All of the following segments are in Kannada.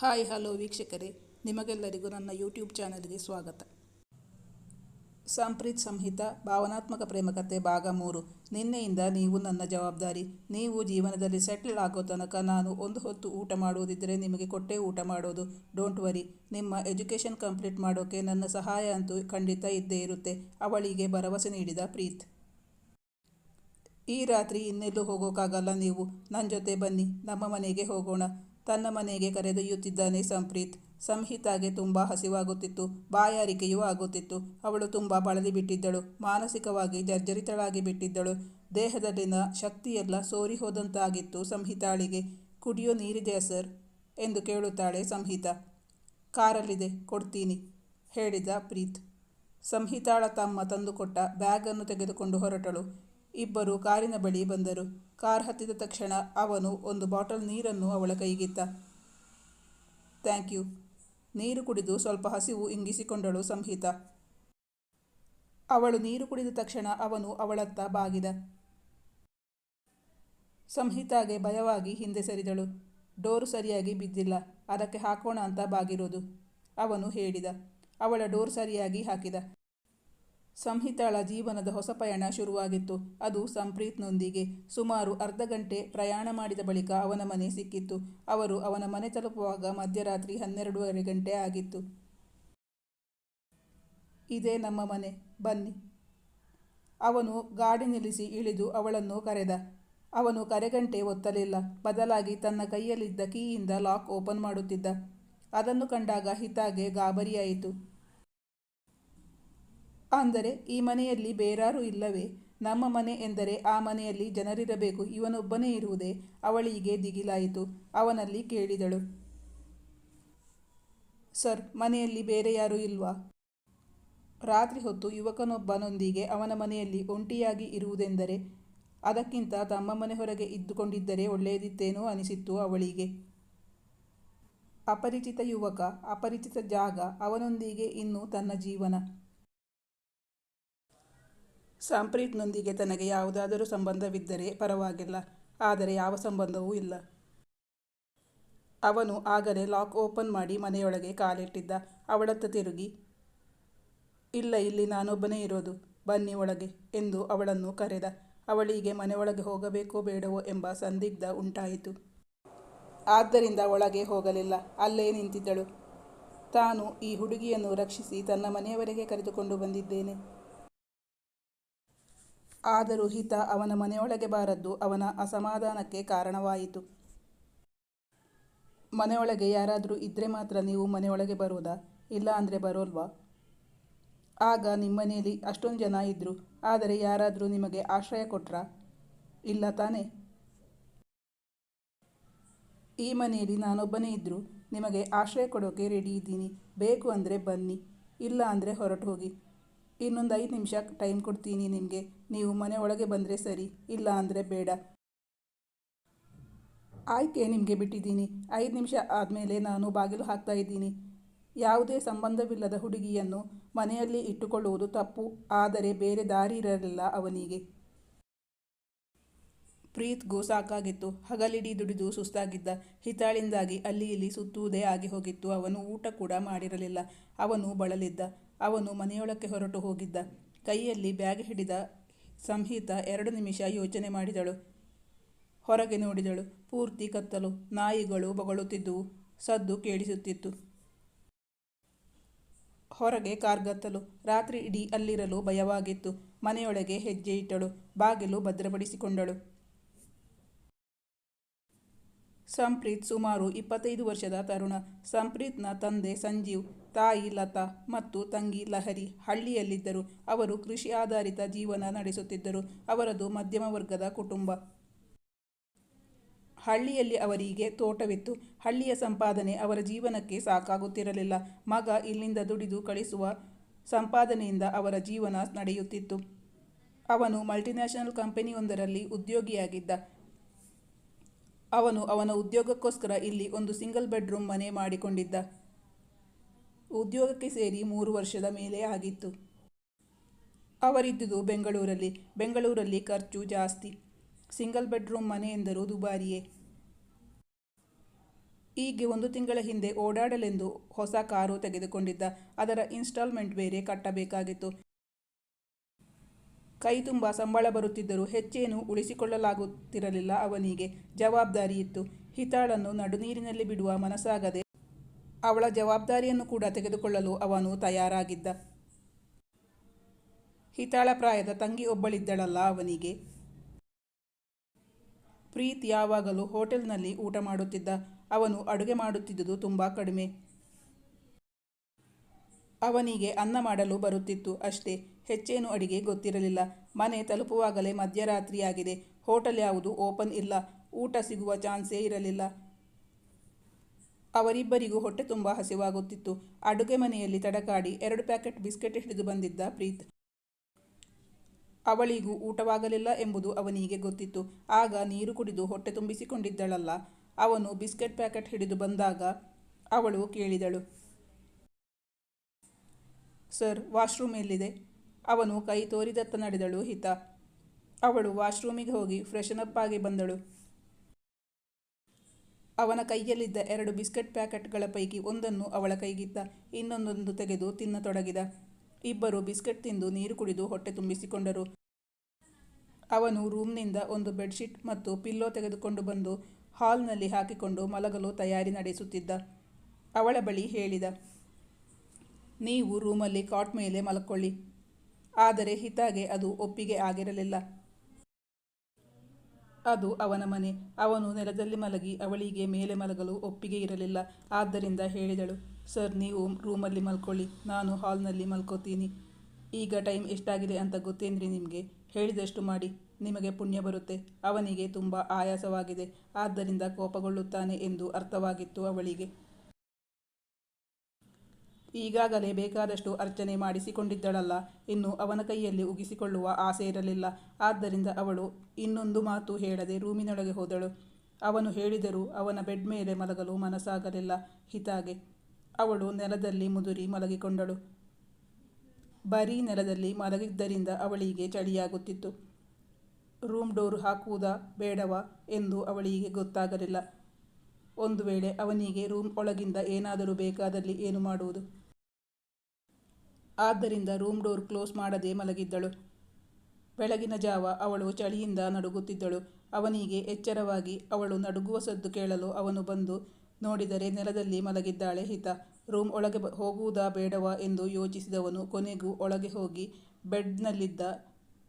ಹಾಯ್, ಹಲೋ ವೀಕ್ಷಕರೇ. ನಿಮಗೆಲ್ಲರಿಗೂ ನನ್ನ ಯೂಟ್ಯೂಬ್ ಚಾನಲ್ಗೆ ಸ್ವಾಗತ. ಸಂಪ್ರೀತ್ ಸಂಹಿತ, ಭಾವನಾತ್ಮಕ ಪ್ರೇಮಕತೆ ಭಾಗ ಮೂರು. ನಿನ್ನೆಯಿಂದ ನೀವು ನನ್ನ ಜವಾಬ್ದಾರಿ. ನೀವು ಜೀವನದಲ್ಲಿ ಸೆಟ್ಲ್ ಆಗೋ ತನಕ ನಾನು ಒಂದು ಹೊತ್ತು ಊಟ ಮಾಡುವುದಿದ್ದರೆ ನಿಮಗೆ ಕೊಟ್ಟೆ ಊಟ ಮಾಡೋದು. ಡೋಂಟ್ ವರಿ ನಿಮ್ಮ ಎಜುಕೇಷನ್ ಕಂಪ್ಲೀಟ್ ಮಾಡೋಕೆ ನನ್ನ ಸಹಾಯ ಅಂತೂ ಖಂಡಿತ ಇದ್ದೇ ಇರುತ್ತೆ. ಅವಳಿಗೆ ಭರವಸೆ ನೀಡಿದ ಪ್ರೀತ್. ಈ ರಾತ್ರಿ ಇನ್ನೆಲ್ಲೂ ಹೋಗೋಕ್ಕಾಗಲ್ಲ ನೀವು. ನನ್ನ ಜೊತೆ ಬನ್ನಿ. ನಮ್ಮ ಮನೆಗೆ ಹೋಗೋಣ. ತನ್ನ ಮನೆಗೆ ಕರೆದೊಯ್ಯುತ್ತಿದ್ದಾನೆ ಸಂಪ್ರೀತ್. ಸಂಹಿತಾಗೆ ತುಂಬ ಹಸಿವಾಗುತ್ತಿತ್ತು, ಬಾಯಾರಿಕೆಯೂ ಆಗುತ್ತಿತ್ತು. ಅವಳು ತುಂಬ ಬಳಲಿ ಬಿಟ್ಟಿದ್ದಳು, ಮಾನಸಿಕವಾಗಿ ಜರ್ಜರಿತಳಾಗಿ ಬಿಟ್ಟಿದ್ದಳು. ದೇಹದಲ್ಲಿನ ಶಕ್ತಿಯೆಲ್ಲ ಸೋರಿ ಹೋದಂತಾಗಿತ್ತು ಸಂಹಿತಾಳಿಗೆ. ಕುಡಿಯೋ ನೀರಿದೆಯಾ ಸರ್? ಎಂದು ಕೇಳುತ್ತಾಳೆ ಸಂಹಿತಾ. ಕಾರಲ್ಲಿದೆ, ಕೊಡ್ತೀನಿ, ಹೇಳಿದ ಪ್ರೀತ್. ಸಂಹಿತಾಳ ತಮ್ಮ ತಂದುಕೊಟ್ಟ ಬ್ಯಾಗನ್ನು ತೆಗೆದುಕೊಂಡು ಹೊರಟಳು. ಇಬ್ಬರು ಕಾರಿನ ಬಳಿ ಬಂದರು. ಕಾರ್ ಹತ್ತಿದ ತಕ್ಷಣ ಅವನು ಒಂದು ಬಾಟಲ್ ನೀರನ್ನು ಅವಳ ಕೈಗಿತ್ತ ಥ್ಯಾಂಕ್ ಯು. ನೀರು ಕುಡಿದು ಸ್ವಲ್ಪ ಹಸಿವು ಇಂಗಿಸಿಕೊಂಡಳು ಸಂಹಿತಾ. ಅವಳು ನೀರು ಕುಡಿದ ತಕ್ಷಣ ಅವನು ಅವಳತ್ತ ಬಾಗಿದ. ಸಂಹಿತಾಗೆ ಭಯವಾಗಿ ಹಿಂದೆ ಸರಿದಳು. ಡೋರು ಸರಿಯಾಗಿ ಬಿದ್ದಿಲ್ಲ. ಅದಕ್ಕೆ ಹಾಕೋಣ ಅಂತ ಬಾಗಿರೋದು, ಅವನು ಹೇಳಿದ. ಅವಳ ಡೋರ್ ಸರಿಯಾಗಿ ಹಾಕಿದ. ಸಂಹಿತಾಳ ಜೀವನದ ಹೊಸ ಪಯಣ ಶುರುವಾಗಿತ್ತು. ಅದು ಸಂಪ್ರೀತ್ನೊಂದಿಗೆ ಸುಮಾರು ಅರ್ಧ ಗಂಟೆ ಪ್ರಯಾಣ ಮಾಡಿದ ಬಳಿಕ ಅವನ ಮನೆ ಸಿಕ್ಕಿತ್ತು. ಅವರು ಅವನ ಮನೆ ತಲುಪುವಾಗ ಮಧ್ಯರಾತ್ರಿ ಹನ್ನೆರಡೂವರೆ ಗಂಟೆ ಆಗಿತ್ತು. ಇದೇ ನಮ್ಮ ಮನೆ, ಬನ್ನಿ. ಅವನು ಗಾಡಿ ನಿಲ್ಲಿಸಿ ಇಳಿದು ಅವಳನ್ನು ಕರೆದ. ಅವನು ಕರೆಗಂಟೆ ಒತ್ತಲಿಲ್ಲ. ಬದಲಾಗಿ ತನ್ನ ಕೈಯಲ್ಲಿದ್ದ ಕೀಯಿಂದ ಲಾಕ್ ಓಪನ್ ಮಾಡುತ್ತಿದ್ದ. ಅದನ್ನು ಕಂಡಾಗ ಹಿತಾಗೆ ಗಾಬರಿಯಾಯಿತು. ಅಂದರೆ, ಈ ಮನೆಯಲ್ಲಿ ಬೇರಾರೂ ಇಲ್ಲವೇ? ನಮ್ಮ ಮನೆ ಎಂದರೆ, ಆ ಮನೆಯಲ್ಲಿ ಜನರಿರಬೇಕು, ಇವನೊಬ್ಬನೇ ಇರುವುದೇ? ಅವಳಿಗೆ ದಿಗಿಲಾಯಿತು, ಅವನಲ್ಲಿ ಕೇಳಿದಳು. ಸರ್, ಮನೆಯಲ್ಲಿ ಬೇರೆ ಯಾರೂ ಇಲ್ವಾ? ರಾತ್ರಿ ಹೊತ್ತು ಯುವಕನೊಬ್ಬನೊಂದಿಗೆ ಅವನ ಮನೆಯಲ್ಲಿ ಒಂಟಿಯಾಗಿ ಇರುವುದೆಂದರೆ, ಅದಕ್ಕಿಂತ ತಮ್ಮ ಮನೆ ಹೊರಗೆ ಇದ್ದುಕೊಂಡಿದ್ದರೆ ಒಳ್ಳೆಯದಿತ್ತೇನೋ ಅನಿಸಿತ್ತು ಅವಳಿಗೆ. ಅಪರಿಚಿತ ಯುವಕ, ಅಪರಿಚಿತ ಜಾಗ, ಅವನೊಂದಿಗೆ ಇನ್ನು ತನ್ನ ಜೀವನ. ಸಂಪ್ರೀತ್ನೊಂದಿಗೆ ತನಗೆ ಯಾವುದಾದರೂ ಸಂಬಂಧವಿದ್ದರೆ ಪರವಾಗಿಲ್ಲ, ಆದರೆ ಯಾವ ಸಂಬಂಧವೂ ಇಲ್ಲ. ಅವನು ಆಗಲೇ ಲಾಕ್ ಓಪನ್ ಮಾಡಿ ಮನೆಯೊಳಗೆ ಕಾಲಿಟ್ಟಿದ್ದ. ಅವಳತ್ತ ತಿರುಗಿ, ಇಲ್ಲ, ಇಲ್ಲಿ ನಾನೊಬ್ಬನೇ ಇರೋದು, ಬನ್ನಿ ಒಳಗೆ ಎಂದು ಅವಳನ್ನು ಕರೆದ. ಅವಳಿಗೆ ಮನೆಯೊಳಗೆ ಹೋಗಬೇಕೋ ಬೇಡವೋ ಎಂಬ ಸಂದಿಗ್ಧ ಉಂಟಾಯಿತು. ಆದ್ದರಿಂದ ಒಳಗೆ ಹೋಗಲಿಲ್ಲ, ಅಲ್ಲೇ ನಿಂತಿದ್ದಳು. ತಾನು ಈ ಹುಡುಗಿಯನ್ನು ರಕ್ಷಿಸಿ ತನ್ನ ಮನೆಯವರೆಗೆ ಕರೆದುಕೊಂಡು ಬಂದಿದ್ದೇನೆ. ಆದರೂ ಹಿತ ಅವನ ಮನೆಯೊಳಗೆ ಬಾರದ್ದು ಅವನ ಅಸಮಾಧಾನಕ್ಕೆ ಕಾರಣವಾಯಿತು. ಮನೆಯೊಳಗೆ ಯಾರಾದರೂ ಇದ್ದರೆ ಮಾತ್ರ ನೀವು ಮನೆಯೊಳಗೆ ಬರೋದಾ? ಇಲ್ಲ ಅಂದರೆ ಬರೋಲ್ವಾ? ಆಗ ನಿಮ್ಮನೆಯಲ್ಲಿ ಅಷ್ಟೊಂದು ಜನ ಇದ್ದರು ಆದರೆ ಯಾರಾದರೂ ನಿಮಗೆ ಆಶ್ರಯ ಕೊಟ್ರಾ? ಇಲ್ಲ ತಾನೇ? ಈ ಮನೆಯಲ್ಲಿ ನಾನೊಬ್ಬನೇ ಇದ್ದರು ನಿಮಗೆ ಆಶ್ರಯ ಕೊಡೋಕೆ ರೆಡಿ ಇದ್ದೀನಿ. ಬೇಕು ಅಂದರೆ ಬನ್ನಿ, ಇಲ್ಲ ಅಂದರೆ ಹೊರಟು ಹೋಗಿ. ಇನ್ನೊಂದು ಐದು ನಿಮಿಷ ಟೈಮ್ ಕೊಡ್ತೀನಿ ನಿಮಗೆ. ನೀವು ಮನೆ ಒಳಗೆ ಬಂದರೆ ಸರಿ, ಇಲ್ಲ ಅಂದರೆ ಬೇಡ. ಆಯ್ಕೆ ನಿಮಗೆ ಬಿಟ್ಟಿದ್ದೀನಿ. ಐದು ನಿಮಿಷ ಆದಮೇಲೆ ನಾನು ಬಾಗಿಲು ಹಾಕ್ತಾ ಇದ್ದೀನಿ. ಯಾವುದೇ ಸಂಬಂಧವಿಲ್ಲದ ಹುಡುಗಿಯನ್ನು ಮನೆಯಲ್ಲಿ ಇಟ್ಟುಕೊಳ್ಳುವುದು ತಪ್ಪು. ಆದರೆ ಬೇರೆ ದಾರಿ ಇರಲಿಲ್ಲ ಅವನಿಗೆ. ಪ್ರೀತ್ಗೂ ಸಾಕಾಗಿತ್ತು ಹಗಲಿಡೀ ದುಡಿದು ಸುಸ್ತಾಗಿದ್ದ. ಹಿತಾಳಿಂದಾಗಿ ಅಲ್ಲಿ ಇಲ್ಲಿ ಸುತ್ತುವುದೇ ಆಗಿ ಹೋಗಿತ್ತು. ಅವನು ಊಟ ಕೂಡ ಮಾಡಿರಲಿಲ್ಲ. ಅವನು ಬಳಲಿದ್ದ. ಅವನು ಮನೆಯೊಳಕ್ಕೆ ಹೊರಟು ಹೋಗಿದ್ದ. ಕೈಯಲ್ಲಿ ಬ್ಯಾಗ್ ಹಿಡಿದ ಸಂಹಿತ ಎರಡು ನಿಮಿಷ ಯೋಚನೆ ಮಾಡಿದಳು. ಹೊರಗೆ ನೋಡಿದಳು. ಪೂರ್ತಿ ಕತ್ತಲು. ನಾಯಿಗಳು ಬೊಗಳುತ್ತಿದ್ದುವು. ಸದ್ದು ಕೇಳಿಸುತ್ತಿತ್ತು. ಹೊರಗೆ ಕಾರ್ಗತ್ತಲು ರಾತ್ರಿ ಇಡೀ ಅಲ್ಲಿರಲು ಭಯವಾಗಿತ್ತು. ಮನೆಯೊಳಗೆ ಹೆಜ್ಜೆ ಇಟ್ಟಳು. ಬಾಗಿಲು ಭದ್ರಪಡಿಸಿಕೊಂಡಳು. ಸಂಪ್ರೀತ್ ಸುಮಾರು ಇಪ್ಪತ್ತೈದು ವರ್ಷದ ತರುಣ. ಸಂಪ್ರೀತ್ನ ತಂದೆ ಸಂಜೀವ್, ತಾಯಿ ಲತಾ ಮತ್ತು ತಂಗಿ ಲಹರಿ ಹಳ್ಳಿಯಲ್ಲಿದ್ದರು. ಅವರು ಕೃಷಿ ಆಧಾರಿತ ಜೀವನ ನಡೆಸುತ್ತಿದ್ದರು. ಅವರದು ಮಧ್ಯಮ ವರ್ಗದ ಕುಟುಂಬ. ಹಳ್ಳಿಯಲ್ಲಿ ಅವರಿಗೆ ತೋಟವಿತ್ತು. ಹಳ್ಳಿಯ ಸಂಪಾದನೆ ಅವರ ಜೀವನಕ್ಕೆ ಸಾಕಾಗುತ್ತಿರಲಿಲ್ಲ. ಮಗ ಇಲ್ಲಿಂದ ದುಡಿದು ಕಳಿಸುವ ಸಂಪಾದನೆಯಿಂದ ಅವರ ಜೀವನ ನಡೆಯುತ್ತಿತ್ತು. ಅವನು ಮಲ್ಟಿನ್ಯಾಷನಲ್ ಕಂಪನಿಯೊಂದರಲ್ಲಿ ಉದ್ಯೋಗಿಯಾಗಿದ್ದ. ಅವನು ಅವನ ಉದ್ಯೋಗಕ್ಕೋಸ್ಕರ ಇಲ್ಲಿ ಒಂದು ಸಿಂಗಲ್ ಬೆಡ್ರೂಮ್ ಮನೆ ಮಾಡಿಕೊಂಡಿದ್ದ. ಉದ್ಯೋಗಕ್ಕೆ ಸೇರಿ ಮೂರು ವರ್ಷದ ಮೇಲೆ ಆಗಿತ್ತು. ಅವರಿದ್ದುದು ಬೆಂಗಳೂರಲ್ಲಿ. ಬೆಂಗಳೂರಲ್ಲಿ ಖರ್ಚು ಜಾಸ್ತಿ. ಸಿಂಗಲ್ ಬೆಡ್ರೂಮ್ ಮನೆ ಎಂದರೂ ದುಬಾರಿಯೇ. ಹೀಗೆ ಒಂದು ತಿಂಗಳ ಹಿಂದೆ ಓಡಾಡಲೆಂದು ಹೊಸ ಕಾರು ತೆಗೆದುಕೊಂಡಿದ್ದ. ಅದರ ಇನ್ಸ್ಟಾಲ್ಮೆಂಟ್ ಬೇರೆ ಕಟ್ಟಬೇಕಾಗಿತ್ತು. ಕೈ ತುಂಬ ಸಂಬಳ ಬರುತ್ತಿದ್ದರೂ ಹೆಚ್ಚೇನೂ ಉಳಿಸಿಕೊಳ್ಳಲಾಗುತ್ತಿರಲಿಲ್ಲ. ಅವನಿಗೆ ಜವಾಬ್ದಾರಿ ಇತ್ತು ಹಿತಾಳನ್ನು ನಡುನೀರಿನಲ್ಲಿ ಬಿಡುವ ಮನಸ್ಸಾಗದೆ ಅವಳ ಜವಾಬ್ದಾರಿಯನ್ನು ಕೂಡ ತೆಗೆದುಕೊಳ್ಳಲು ಅವನು ತಯಾರಾಗಿದ್ದ. ಹಿತಾಳ ಪ್ರಾಯದ ತಂಗಿ ಒಬ್ಬಳಿದ್ದಳಲ್ಲ. ಅವನಿಗೆ ಪ್ರೀತ್ ಯಾವಾಗಲೂ ಹೋಟೆಲ್ನಲ್ಲಿ ಊಟ ಮಾಡುತ್ತಿದ್ದ. ಅವನು ಅಡುಗೆ ಮಾಡುತ್ತಿದ್ದುದು ತುಂಬ ಕಡಿಮೆ. ಅವನಿಗೆ ಅನ್ನ ಮಾಡಲು ಬರುತ್ತಿತ್ತು ಅಷ್ಟೇ. ಹೆಚ್ಚೇನು ಅಡಿಗೆ ಗೊತ್ತಿರಲಿಲ್ಲ. ಮನೆ ತಲುಪುವಾಗಲೇ ಮಧ್ಯರಾತ್ರಿಯಾಗಿದೆ. ಹೋಟೆಲ್ ಯಾವುದು? ಓಪನ್ ಇಲ್ಲ. ಊಟ ಸಿಗುವ ಚಾನ್ಸೇ ಇರಲಿಲ್ಲ. ಅವರಿಬ್ಬರಿಗೂ ಹೊಟ್ಟೆ ತುಂಬ ಹಸಿವಾಗುತ್ತಿತ್ತು. ಅಡುಗೆ ಮನೆಯಲ್ಲಿ ತಡಕಾಡಿ, ಎರಡು ಪ್ಯಾಕೆಟ್ ಬಿಸ್ಕೆಟ್ ಹಿಡಿದು ಬಂದಿದ್ದ ಪ್ರೀತ್. ಅವಳಿಗೂ ಊಟವಾಗಲಿಲ್ಲ ಎಂಬುದು ಅವನಿಗೆ ಗೊತ್ತಿತ್ತು. ಆಗ ನೀರು ಕುಡಿದು ಹೊಟ್ಟೆ ತುಂಬಿಸಿಕೊಂಡಿದ್ದಳಲ್ಲ. ಅವನು ಬಿಸ್ಕೆಟ್ ಪ್ಯಾಕೆಟ್ ಹಿಡಿದು ಬಂದಾಗ ಅವಳು ಕೇಳಿದಳು, ಸರ್, ವಾಶ್ರೂಮ್ ಎಲ್ಲಿದೆ? ಅವನು ಕೈ ತೋರಿದತ್ತ ನಡೆದಳು ಹಿತ. ಅವಳು ವಾಶ್ರೂಮಿಗೆ ಹೋಗಿ ಫ್ರೆಶನಪ್ ಆಗಿ ಬಂದಳು. ಅವನ ಕೈಯಲ್ಲಿದ್ದ ಎರಡು ಬಿಸ್ಕೆಟ್ ಪ್ಯಾಕೆಟ್ಗಳ ಪೈಕಿ ಒಂದನ್ನು ಅವಳ ಕೈಗಿತ್ತ ಇನ್ನೊಂದೊಂದು ತೆಗೆದು ತಿನ್ನತೊಡಗಿದ. ಇಬ್ಬರು ಬಿಸ್ಕೆಟ್ ತಿಂದು ನೀರು ಕುಡಿದು ಹೊಟ್ಟೆ ತುಂಬಿಸಿಕೊಂಡರು. ಅವನು ರೂಮ್ನಿಂದ ಒಂದು ಬೆಡ್ಶೀಟ್ ಮತ್ತು ಪಿಲ್ಲೋ ತೆಗೆದುಕೊಂಡು ಬಂದು ಹಾಲ್ನಲ್ಲಿ ಹಾಕಿಕೊಂಡು ಮಲಗಲು ತಯಾರಿ ನಡೆಸುತ್ತಿದ್ದ. ಅವಳ ಬಳಿ ಹೇಳಿದ, ನೀವು ರೂಮಲ್ಲಿ ಕಾಟ್ ಮೇಲೆ ಮಲ್ಕೊಳ್ಳಿ. ಆದರೆ ಹಿತಾಗೆ ಅದು ಒಪ್ಪಿಗೆ ಆಗಿರಲಿಲ್ಲ. ಅದು ಅವನ ಮನೆ. ಅವನು ನೆಲದಲ್ಲಿ ಮಲಗಿ ಅವಳಿಗೆ ಮೇಲೆ ಮಲಗಲು ಒಪ್ಪಿಗೆ ಇರಲಿಲ್ಲ. ಆದ್ದರಿಂದ ಹೇಳಿದಳು, ಸರ್, ನೀವು ರೂಮಲ್ಲಿ ಮಲ್ಕೊಳ್ಳಿ. ನಾನು ಹಾಲ್ನಲ್ಲಿ ಮಲ್ಕೋತೀನಿ. ಈಗ ಟೈಮ್ ಎಷ್ಟಾಗಿದೆ ಅಂತ ಗೊತ್ತೇನ್ರಿ ನಿಮಗೆ? ಹೇಳಿದಷ್ಟು ಮಾಡಿ. ನಿಮಗೆ ಪುಣ್ಯ ಬರುತ್ತೆ. ಅವನಿಗೆ ತುಂಬ ಆಯಾಸವಾಗಿದೆ. ಆದ್ದರಿಂದ ಕೋಪಗೊಳ್ಳುತ್ತಾನೆ ಎಂದು ಅರ್ಥವಾಗಿತ್ತು ಅವಳಿಗೆ. ಈಗಾಗಲೇ ಬೇಕಾದಷ್ಟು ಅರ್ಚನೆ ಮಾಡಿಸಿಕೊಂಡಿದ್ದಳಲ್ಲ. ಇನ್ನು ಅವನ ಕೈಯಲ್ಲಿ ಉಗಿಸಿಕೊಳ್ಳುವ ಆಸೆ ಇರಲಿಲ್ಲ. ಆದ್ದರಿಂದ ಅವಳು ಇನ್ನೊಂದು ಮಾತು ಹೇಳದೆ ರೂಮಿನೊಳಗೆ ಹೋದಳು. ಅವನು ಹೇಳಿದರೂ ಅವನ ಬೆಡ್ ಮೇಲೆ ಮಲಗಲು ಮನಸ್ಸಾಗಲಿಲ್ಲ. ಹಿತಾಗೆ ಅವಳು ನೆಲದಲ್ಲಿ ಮುದುರಿ ಮಲಗಿಕೊಂಡಳು. ಬರೀ ನೆಲದಲ್ಲಿ ಮಲಗಿದ್ದರಿಂದ ಅವಳಿಗೆ ಚಳಿಯಾಗುತ್ತಿತ್ತು. ರೂಮ್ ಡೋರ್ ಹಾಕುವುದಾ ಬೇಡವಾ ಎಂದು ಅವಳಿಗೆ ಗೊತ್ತಾಗಲಿಲ್ಲ. ಒಂದು ವೇಳೆ ಅವನಿಗೆ ರೂಮ್ ಒಳಗಿಂದ ಏನಾದರೂ ಬೇಕಾದಲ್ಲಿ ಏನು ಮಾಡುವುದು? ಆದ್ದರಿಂದ ರೂಮ್ ಡೋರ್ ಕ್ಲೋಸ್ ಮಾಡದೆ ಮಲಗಿದ್ದಳು. ಬೆಳಗಿನ ಜಾವ ಅವಳು ಚಳಿಯಿಂದ ನಡುಗುತ್ತಿದ್ದಳು. ಅವನಿಗೆ ಎಚ್ಚರವಾಗಿ ಅವಳು ನಡುಗುವ ಸದ್ದು ಕೇಳಲು ಅವನು ಬಂದು ನೋಡಿದರೆ ನೆಲದಲ್ಲಿ ಮಲಗಿದ್ದಾಳೆ ಹಿತ. ರೂಮ್ ಒಳಗೆ ಹೋಗುವುದಾ ಬೇಡವಾ ಎಂದು ಯೋಚಿಸಿದವನು ಕೊನೆಗೂ ಒಳಗೆ ಹೋಗಿ ಬೆಡ್ನಲ್ಲಿದ್ದ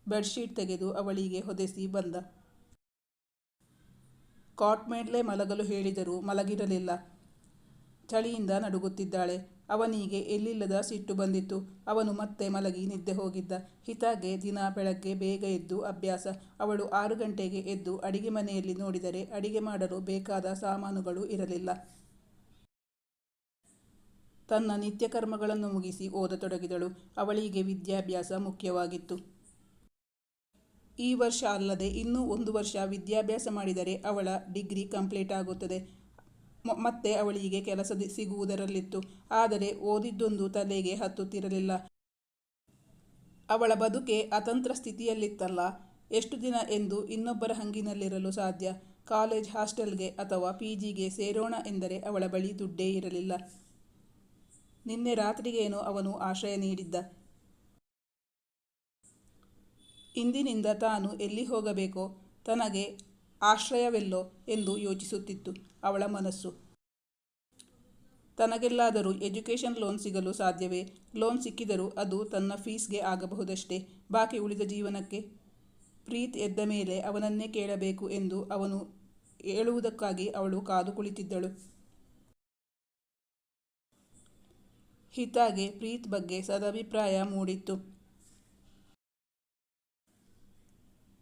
ಬೆಡ್ಶೀಟ್ ತೆಗೆದು ಅವಳಿಗೆ ಹೊದೆಸಿ ಬಂದ. ಕಾಟ್ ಮಲಗಲು ಹೇಳಿದರೂ ಮಲಗಿರಲಿಲ್ಲ. ಚಳಿಯಿಂದ ನಡುಗುತ್ತಿದ್ದಾಳೆ. ಅವನಿಗೆ ಎಲ್ಲಿಲ್ಲದ ಸಿಟ್ಟು ಬಂದಿತ್ತು. ಅವನು ಮತ್ತೆ ಮಲಗಿ ನಿದ್ದೆ ಹೋಗಿದ್ದ. ಹಿತಾಗೆ ದಿನ ಬೆಳಗ್ಗೆ ಬೇಗ ಎದ್ದು ಅಭ್ಯಾಸ. ಅವಳು ಆರು ಗಂಟೆಗೆ ಎದ್ದು ಅಡಿಗೆ ಮನೆಯಲ್ಲಿ ನೋಡಿದರೆ ಅಡಿಗೆ ಮಾಡಲು ಬೇಕಾದ ಸಾಮಾನುಗಳು ಇರಲಿಲ್ಲ. ತನ್ನ ನಿತ್ಯ ಕರ್ಮಗಳನ್ನು ಮುಗಿಸಿ ಓದತೊಡಗಿದಳು ಅವಳಿಗೆ ವಿದ್ಯಾಭ್ಯಾಸ ಮುಖ್ಯವಾಗಿತ್ತು. ಈ ವರ್ಷ ಅಲ್ಲದೆ ಇನ್ನೂ ಒಂದು ವರ್ಷ ವಿದ್ಯಾಭ್ಯಾಸ ಮಾಡಿದರೆ ಅವಳ ಡಿಗ್ರಿ ಕಂಪ್ಲೀಟ್ ಆಗುತ್ತದೆ. ಮತ್ತೆ ಅವಳಿಗೆ ಕೆಲಸ ಸಿಗುವುದರಲ್ಲಿತ್ತು. ಆದರೆ ಓದಿದ್ದೊಂದು ತಲೆಗೆ ಹತ್ತುತ್ತಿರಲಿಲ್ಲ. ಅವಳ ಬದುಕೆ ಅತಂತ್ರ ಸ್ಥಿತಿಯಲ್ಲಿತ್ತಲ್ಲ. ಎಷ್ಟು ದಿನ ಎಂದು ಇನ್ನೊಬ್ಬರ ಹಂಗಿನಲ್ಲಿರಲು ಸಾಧ್ಯ. ಕಾಲೇಜ್ ಹಾಸ್ಟೆಲ್ಗೆ ಅಥವಾ ಪಿ ಜಿಗೆ ಸೇರೋಣ ಎಂದರೆ ಅವಳ ಬಳಿ ದುಡ್ಡೇ ಇರಲಿಲ್ಲ. ನಿನ್ನೆ ರಾತ್ರಿಗೇನೋ ಅವನು ಆಶ್ರಯ ನೀಡಿದ್ದ. ಇಂದಿನಿಂದ ತಾನು ಎಲ್ಲಿ ಹೋಗಬೇಕೋ ತನಗೆ ಆಶ್ರಯವೆಲ್ಲೋ ಎಂದು ಯೋಚಿಸುತ್ತಿತ್ತು ಅವಳ ಮನಸ್ಸು. ತನಗೆಲ್ಲಾದರೂ ಎಜುಕೇಷನ್ ಲೋನ್ ಸಿಗಲು ಸಾಧ್ಯವೇ? ಲೋನ್ ಸಿಕ್ಕಿದರೂ ಅದು ತನ್ನ ಫೀಸ್ಗೆ ಆಗಬಹುದಷ್ಟೇ? ಬಾಕಿ ಉಳಿದ ಜೀವನಕ್ಕೆ ಪ್ರೀತ್ ಎದ್ದ ಮೇಲೆ ಅವನನ್ನೇ ಕೇಳಬೇಕು ಎಂದು ಅವನು ಹೇಳುವುದಕ್ಕಾಗಿ ಅವಳು ಕಾದು ಕುಳಿತಿದ್ದಳು. ಹಿತಾಗೆ ಪ್ರೀತ್ ಬಗ್ಗೆ ಸದಭಿಪ್ರಾಯ ಮೂಡಿತ್ತು.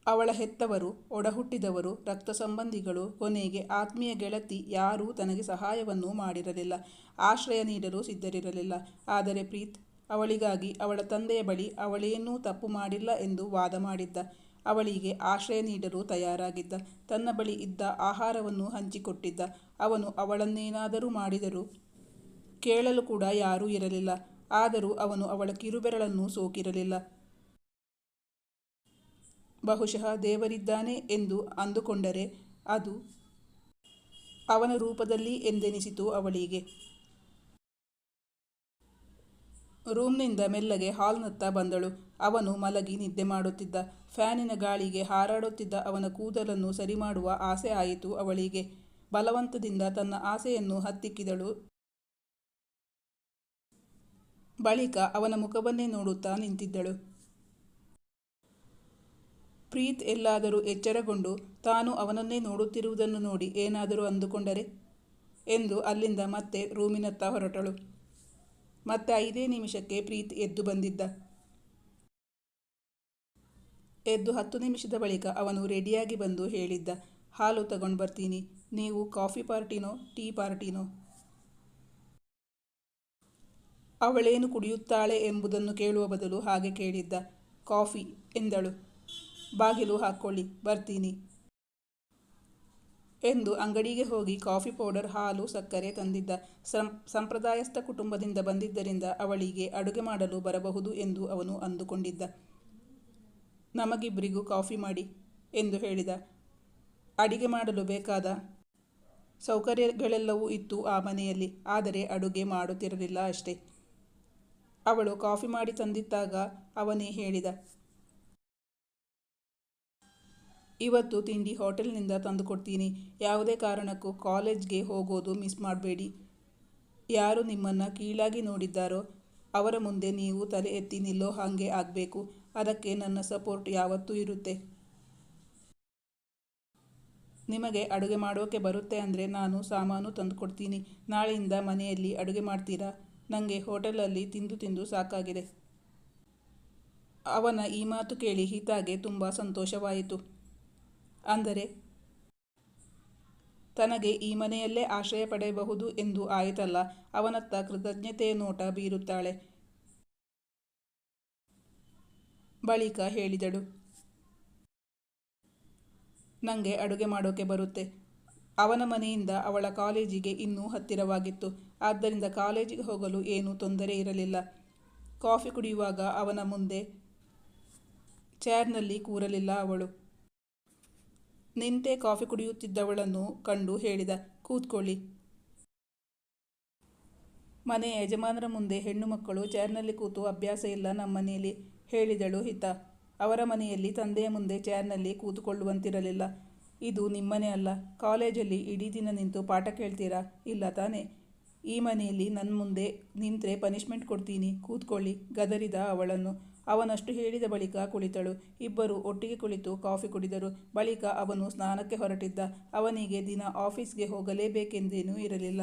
ಅವಳ ಹೆತ್ತವರು, ಒಡಹುಟ್ಟಿದವರು ರಕ್ತ ಸಂಬಂಧಿಗಳು ಕೊನೆಗೆ ಆತ್ಮೀಯ ಗೆಳತಿ ಯಾರೂ ತನಗೆ ಸಹಾಯವನ್ನು ಮಾಡಿರಲಿಲ್ಲ. ಆಶ್ರಯ ನೀಡಲು ಸಿದ್ಧರಿರಲಿಲ್ಲ. ಆದರೆ ಪ್ರೀತ್ ಅವಳಿಗಾಗಿ ಅವಳ ತಂದೆಯ ಬಳಿ ಅವಳೇನೂ ತಪ್ಪು ಮಾಡಿಲ್ಲ ಎಂದು ವಾದ ಮಾಡಿದ್ದ. ಅವಳಿಗೆ ಆಶ್ರಯ ನೀಡಲು ತಯಾರಾಗಿದ್ದ. ತನ್ನ ಬಳಿ ಇದ್ದ ಆಹಾರವನ್ನು ಹಂಚಿಕೊಟ್ಟಿದ್ದ. ಅವನು ಅವಳನ್ನೇನಾದರೂ ಮಾಡಿದರೂ ಕೇಳಲು ಕೂಡ ಯಾರೂ ಇರಲಿಲ್ಲ. ಆದರೂ ಅವನು ಅವಳ ಕಿರುಬೆರಳನ್ನು ಸೋಕಿರಲಿಲ್ಲ. ಬಹುಶಃ ದೇವರಿದ್ದಾನೆ ಎಂದು ಅಂದುಕೊಂಡರೆ ಅದು ಅವನ ರೂಪದಲ್ಲಿ ಎಂದೆನಿಸಿತು ಅವಳಿಗೆ. ರೂಮ್ನಿಂದ ಮೆಲ್ಲಗೆ ಹಾಲ್ನತ್ತ ಬಂದಳು. ಅವನು ಮಲಗಿ ನಿದ್ದೆ ಮಾಡುತ್ತಿದ್ದ. ಫ್ಯಾನಿನ ಗಾಳಿಗೆ ಹಾರಾಡುತ್ತಿದ್ದ ಅವನ ಕೂದಲನ್ನು ಸರಿ ಮಾಡುವ ಆಸೆ ಆಯಿತು ಅವಳಿಗೆ. ಬಲವಂತದಿಂದ ತನ್ನ ಆಸೆಯನ್ನು ಹತ್ತಿಕ್ಕಿದಳು. ಬಳಿಕ ಅವನ ಮುಖವನ್ನೇ ನೋಡುತ್ತಾ ನಿಂತಿದ್ದಳು. ಪ್ರೀತ್ ಎಲ್ಲಾದರೂ ಎಚ್ಚರಗೊಂಡು ತಾನು ಅವನನ್ನೇ ನೋಡುತ್ತಿರುವುದನ್ನು ನೋಡಿ ಏನಾದರೂ ಅಂದುಕೊಂಡರೆ? ಎಂದು ಅಲ್ಲಿಂದ ಮತ್ತೆ ರೂಮಿನತ್ತ ಹೊರಟಳು. ಮತ್ತೆ ಐದೇ ನಿಮಿಷಕ್ಕೆ ಪ್ರೀತ್ ಎದ್ದು ಬಂದಿದ್ದ. ಎದ್ದು ಹತ್ತು ನಿಮಿಷದ ಬಳಿಕ ಅವನು ರೆಡಿಯಾಗಿ ಬಂದು ಹೇಳಿದ್ದ, ಹಾಲು ತಗೊಂಡು ಬರ್ತೀನಿ, ನೀವು ಕಾಫಿ ಪಾರ್ಟಿನೋ, ಟೀ ಪಾರ್ಟಿನೋ? ಅವಳೇನು ಕುಡಿಯುತ್ತಾಳೆ ಎಂಬುದನ್ನು ಕೇಳುವ ಬದಲು ಹಾಗೆ ಕೇಳಿದ್ದ. ಕಾಫಿ, ಎಂದಳು. ಬಾಗಿಲು ಹಾಕ್ಕೊಳ್ಳಿ ಬರ್ತೀನಿ. ಎಂದು ಅಂಗಡಿಗೆ ಹೋಗಿ ಕಾಫಿ ಪೌಡರ್, ಹಾಲು, ಸಕ್ಕರೆ ತಂದಿದ್ದ ಸಂಪ್ರದಾಯಸ್ಥ ಕುಟುಂಬದಿಂದ ಬಂದಿದ್ದರಿಂದ ಅವಳಿಗೆ ಅಡುಗೆ ಮಾಡಲು ಬರಬಹುದು ಎಂದು ಅವನು ಅಂದುಕೊಂಡಿದ್ದ. ನಮಗಿಬ್ಬರಿಗೂ ಕಾಫಿ ಮಾಡಿ, ಎಂದು ಹೇಳಿದ. ಅಡಿಗೆ ಮಾಡಲು ಬೇಕಾದ ಸೌಕರ್ಯಗಳೆಲ್ಲವೂ ಇತ್ತು ಆ ಮನೆಯಲ್ಲಿ, ಆದರೆ ಅಡುಗೆ ಮಾಡುತ್ತಿರಲಿಲ್ಲ ಅಷ್ಟೇ. ಅವಳು ಕಾಫಿ ಮಾಡಿ ತಂದಿದ್ದಾಗ ಅವನೇ ಹೇಳಿದ. ಇವತ್ತು ತಿಂಡಿ ಹೋಟೆಲ್ನಿಂದ ತಂದುಕೊಡ್ತೀನಿ ಯಾವುದೇ ಕಾರಣಕ್ಕೂ ಕಾಲೇಜ್ಗೆ ಹೋಗೋದು ಮಿಸ್ ಮಾಡಬೇಡಿ. ಯಾರು ನಿಮ್ಮನ್ನು ಕೀಳಾಗಿ ನೋಡಿದ್ದಾರೋ ಅವರ ಮುಂದೆ ನೀವು ತಲೆ ಎತ್ತಿ ನಿಲ್ಲೋ ಹಾಗೆ ಆಗಬೇಕು. ಅದಕ್ಕೆ ನನ್ನ ಸಪೋರ್ಟ್ ಯಾವತ್ತೂ ಇರುತ್ತೆ. ನಿಮಗೆ ಅಡುಗೆ ಮಾಡೋಕೆ ಬರುತ್ತೆ ಅಂದರೆ ನಾನು ಸಾಮಾನು ತಂದುಕೊಡ್ತೀನಿ ನಾಳೆಯಿಂದ ಮನೆಯಲ್ಲಿ ಅಡುಗೆ ಮಾಡ್ತೀರಾ? ನನಗೆ ಹೋಟೆಲಲ್ಲಿ ತಿಂದು ತಿಂದು ಸಾಕಾಗಿದೆ. ಅವನ ಈ ಮಾತು ಕೇಳಿ ಹಿತಾಗೆ ತುಂಬ ಸಂತೋಷವಾಯಿತು. ಅಂದರೆ, ತನಗೆ ಈ ಮನೆಯಲ್ಲೇ ಆಶ್ರಯ ಪಡೆಯಬಹುದು ಎಂದು ಆಯಿತಲ್ಲ, ಅವನತ್ತ ಕೃತಜ್ಞತೆಯ ನೋಟ ಬೀರುತ್ತಾಳೆ. ಬಳಿಕ ಹೇಳಿದಳು ನನಗೆ ಅಡುಗೆ ಮಾಡೋಕೆ ಬರುತ್ತೆ. ಅವನ ಮನೆಯಿಂದ ಅವಳ ಕಾಲೇಜಿಗೆ ಇನ್ನೂ ಹತ್ತಿರವಾಗಿತ್ತು. ಆದ್ದರಿಂದ ಕಾಲೇಜಿಗೆ ಹೋಗಲು ಏನೂ ತೊಂದರೆ ಇರಲಿಲ್ಲ. ಕಾಫಿ ಕುಡಿಯುವಾಗ ಅವನ ಮುಂದೆ ಚೇರ್ನಲ್ಲಿ ಕೂರಲಿಲ್ಲ ಅವಳು. ನಿಂತೆ ಕಾಫಿ ಕುಡಿಯುತ್ತಿದ್ದವಳನ್ನು ಕಂಡು ಹೇಳಿದ, ಕೂತ್ಕೊಳ್ಳಿ. ಮನೆ ಯಜಮಾನರ ಮುಂದೆ ಹೆಣ್ಣು ಮಕ್ಕಳು ಚೇರ್ನಲ್ಲಿ ಕೂತು ಅಭ್ಯಾಸ ಇಲ್ಲ ನಮ್ಮನೆಯಲ್ಲಿ ಹೇಳಿದಳು ಹಿತ. ಅವರ ಮನೆಯಲ್ಲಿ ತಂದೆಯ ಮುಂದೆ ಚೇರ್ನಲ್ಲಿ ಕೂತುಕೊಳ್ಳುವಂತಿರಲಿಲ್ಲ. ಇದು ನಿಮ್ಮನೆ ಅಲ್ಲ, ಕಾಲೇಜಲ್ಲಿ ಇಡೀ ದಿನ ನಿಂತು ಪಾಠ ಕೇಳ್ತೀರಾ? ಇಲ್ಲ ತಾನೇ. ಈ ಮನೆಯಲ್ಲಿ ನನ್ನ ಮುಂದೆ ನಿಂತರೆ ಪನಿಷ್ಮೆಂಟ್ ಕೊಡ್ತೀನಿ, ಕೂತ್ಕೊಳ್ಳಿ, ಗದರಿದ ಅವಳನ್ನು. ಅವನಷ್ಟು ಹೇಳಿದ ಬಳಿಕ ಕುಳಿತಳು. ಇಬ್ಬರು ಒಟ್ಟಿಗೆ ಕುಳಿತು ಕಾಫಿ ಕುಡಿದರು. ಬಳಿಕ ಅವನು ಸ್ನಾನಕ್ಕೆ ಹೊರಟಿದ್ದ. ಅವನಿಗೆ ದಿನ ಆಫೀಸ್ಗೆ ಹೋಗಲೇಬೇಕೆಂದೇನೂ ಇರಲಿಲ್ಲ.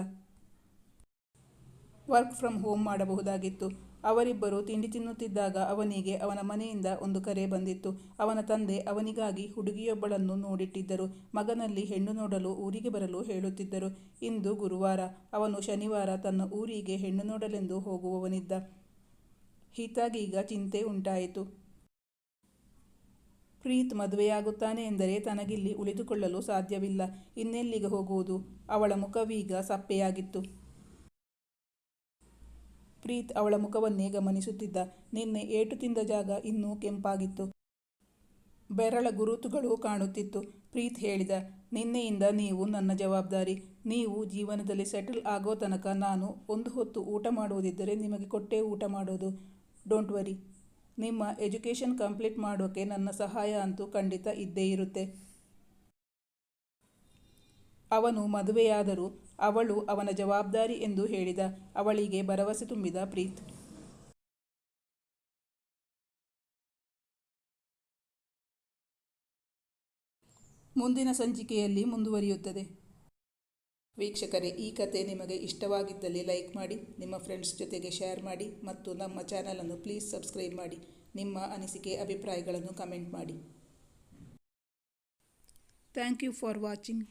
ವರ್ಕ್ ಫ್ರಮ್ ಹೋಮ್ ಮಾಡಬಹುದಾಗಿತ್ತು. ಅವರಿಬ್ಬರು ತಿಂಡಿ ತಿನ್ನುತ್ತಿದ್ದಾಗ ಅವನಿಗೆ ಅವನ ಮನೆಯಿಂದ ಒಂದು ಕರೆ ಬಂದಿತ್ತು. ಅವನ ತಂದೆ ಅವನಿಗಾಗಿ ಹುಡುಗಿಯೊಬ್ಬಳನ್ನು ನೋಡಿಟ್ಟಿದ್ದರು. ಮಗನಲ್ಲಿ ಹೆಣ್ಣು ನೋಡಲು ಊರಿಗೆ ಬರಲು ಹೇಳುತ್ತಿದ್ದರು. ಇಂದು ಗುರುವಾರ. ಅವನು ಶನಿವಾರ ತನ್ನ ಊರಿಗೆ ಹೆಣ್ಣು ನೋಡಲೆಂದು ಹೋಗುವವನಿದ್ದ. ಹೀತಾಗೀಗ ಚಿಂತೆ ಉಂಟಾಯಿತು. ಪ್ರೀತ್ ಮದುವೆಯಾಗುತ್ತಾನೆ ಎಂದರೆ ತನಗಿಲ್ಲಿ ಉಳಿದುಕೊಳ್ಳಲು ಸಾಧ್ಯವಿಲ್ಲ. ಇನ್ನೆಲ್ಲಿಗೆ ಹೋಗುವುದು? ಅವಳ ಮುಖವೀಗ ಸಪ್ಪೆಯಾಗಿತ್ತು. ಪ್ರೀತ್ ಅವಳ ಮುಖವನ್ನೇ ಗಮನಿಸುತ್ತಿದ್ದ. ನಿನ್ನೆ ಏಟು ತಿಂದ ಜಾಗ ಇನ್ನೂ ಕೆಂಪಾಗಿತ್ತು. ಬೆರಳ ಗುರುತುಗಳು ಕಾಣುತ್ತಿತ್ತು. ಪ್ರೀತ್ ಹೇಳಿದ, ನಿನ್ನೆಯಿಂದ ನೀವು ನನ್ನ ಜವಾಬ್ದಾರಿ. ನೀವು ಜೀವನದಲ್ಲಿ ಸೆಟಲ್ ಆಗೋ ತನಕ ನಾನು ಒಂದು ಹೊತ್ತು ಊಟ ಮಾಡುವುದಿದ್ದರೆ ನಿಮಗೆ ಕೊಟ್ಟೇ ಊಟ ಮಾಡೋದು. ಡೋಂಟ್ ವರಿ ನಿಮ್ಮ ಎಜುಕೇಷನ್ ಕಂಪ್ಲೀಟ್ ಮಾಡೋಕ್ಕೆ ನನ್ನ ಸಹಾಯ ಅಂತೂ ಖಂಡಿತ ಇದ್ದೇ ಇರುತ್ತೆ. ಅವನು ಮದುವೆಯಾದರೂ ಅವಳು ಅವನ ಜವಾಬ್ದಾರಿ ಎಂದು ಹೇಳಿದ. ಅವಳಿಗೆ ಭರವಸೆ ತುಂಬಿದ ಪ್ರೀತ್. ಮುಂದಿನ ಸಂಚಿಕೆಯಲ್ಲಿ ಮುಂದುವರಿಯುತ್ತದೆ. ವೀಕ್ಷಕರೇ, ಈ ಕತೆ ನಿಮಗೆ ಇಷ್ಟವಾಗಿದ್ದಲ್ಲಿ ಲೈಕ್ ಮಾಡಿ, ನಿಮ್ಮ ಫ್ರೆಂಡ್ಸ್ ಜೊತೆಗೆ ಶೇರ್ ಮಾಡಿ ಮತ್ತು ನಮ್ಮ ಚಾನಲನ್ನು ಪ್ಲೀಸ್ ಸಬ್ಸ್ಕ್ರೈಬ್ ಮಾಡಿ. ನಿಮ್ಮ ಅನಿಸಿಕೆ, ಅಭಿಪ್ರಾಯಗಳನ್ನು ಕಮೆಂಟ್ ಮಾಡಿ. Thank you for watching.